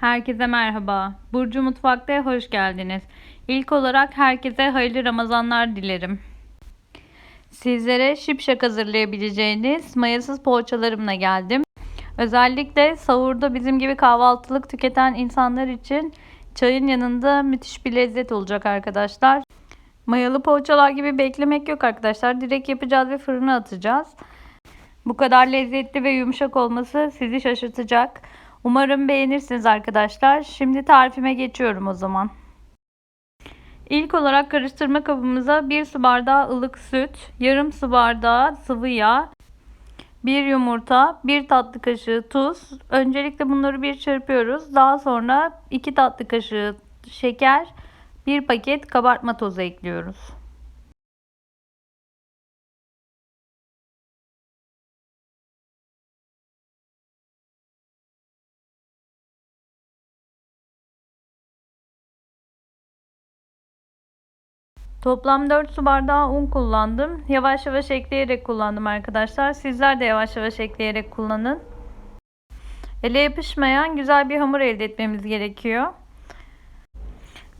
Herkese merhaba. Burcu Mutfak'ta hoş geldiniz. İlk olarak herkese hayırlı Ramazanlar dilerim. Sizlere şipşak hazırlayabileceğiniz mayasız poğaçalarımla geldim. Özellikle sahurda bizim gibi kahvaltılık tüketen insanlar için çayın yanında müthiş bir lezzet olacak arkadaşlar. Mayalı poğaçalar gibi beklemek yok arkadaşlar. Direkt yapacağız ve fırına atacağız. Bu kadar lezzetli ve yumuşak olması sizi şaşırtacak. Umarım beğenirsiniz arkadaşlar. Şimdi tarifime geçiyorum o zaman. İlk olarak karıştırma kabımıza 1 su bardağı ılık süt, yarım su bardağı sıvı yağ, 1 yumurta, 1 tatlı kaşığı tuz. Öncelikle bunları bir çırpıyoruz. Daha sonra 2 tatlı kaşığı şeker, 1 paket kabartma tozu ekliyoruz. Toplam 4 su bardağı un kullandım. Yavaş yavaş ekleyerek kullandım arkadaşlar. Sizler de yavaş yavaş ekleyerek kullanın. Ele yapışmayan güzel bir hamur elde etmemiz gerekiyor.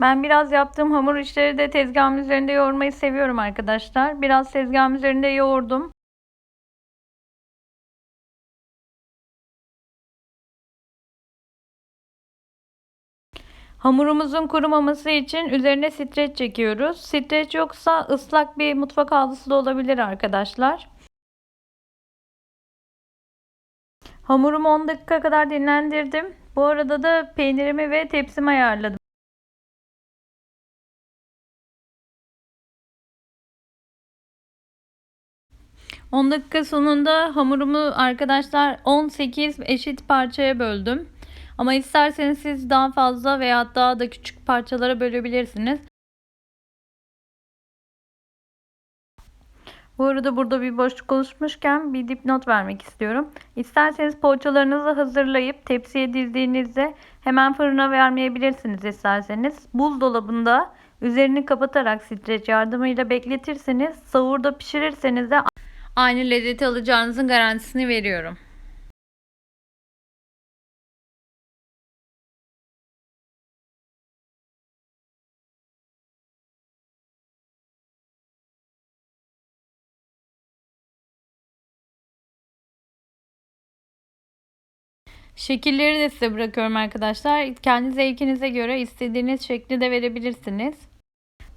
Ben biraz yaptığım hamur işleri de tezgahım üzerinde yoğurmayı seviyorum arkadaşlar. Biraz tezgahım üzerinde yoğurdum. Hamurumuzun kurumaması için üzerine streç çekiyoruz. Streç yoksa ıslak bir mutfak havlusu da olabilir arkadaşlar. Hamurumu 10 dakika kadar dinlendirdim. Bu arada da peynirimi ve tepsimi ayarladım. On dakika sonunda hamurumu arkadaşlar 18 eşit parçaya böldüm. Ama isterseniz siz daha fazla veya daha da küçük parçalara bölebilirsiniz. Bu arada burada bir boşluk oluşmuşken bir dipnot vermek istiyorum. İsterseniz poğaçalarınızı hazırlayıp tepsiye dizdiğinizde hemen fırına vermeyebilirsiniz isterseniz. Buzdolabında üzerini kapatarak streç yardımıyla bekletirseniz sahurda pişirirseniz de aynı lezzeti alacağınızın garantisini veriyorum. Şekilleri de size bırakıyorum arkadaşlar. Kendi zevkinize göre istediğiniz şekli de verebilirsiniz.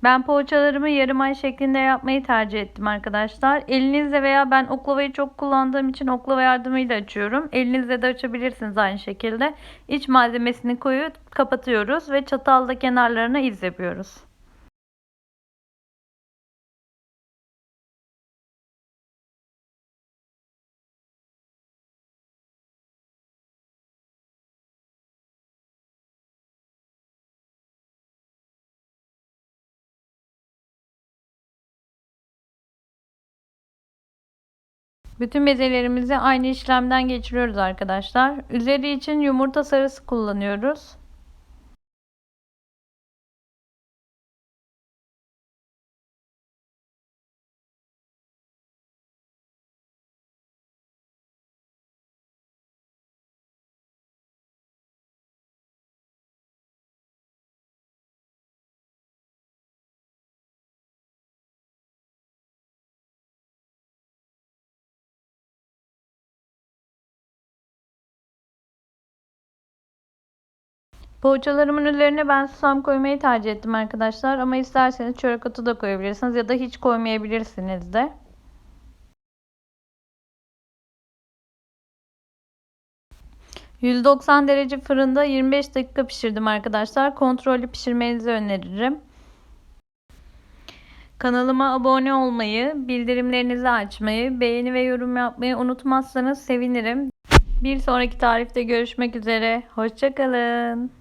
Ben poğaçalarımı yarım ay şeklinde yapmayı tercih ettim arkadaşlar. Elinizle veya ben oklavayı çok kullandığım için oklava yardımıyla açıyorum. Elinizle de açabilirsiniz aynı şekilde. İç malzemesini koyup kapatıyoruz ve çatalla kenarlarına iz yapıyoruz. Bütün bezelerimizi aynı işlemden geçiriyoruz arkadaşlar. Üzeri için yumurta sarısı kullanıyoruz. Poğaçalarımın üzerine ben susam koymayı tercih ettim arkadaşlar. Ama isterseniz çörek otu da koyabilirsiniz ya da hiç koymayabilirsiniz de. ...190 derece fırında 25 dakika pişirdim arkadaşlar. Kontrollü pişirmenizi öneririm. Kanalıma abone olmayı, bildirimlerinizi açmayı, beğeni ve yorum yapmayı unutmazsanız sevinirim. Bir sonraki tarifte görüşmek üzere. Hoşçakalın.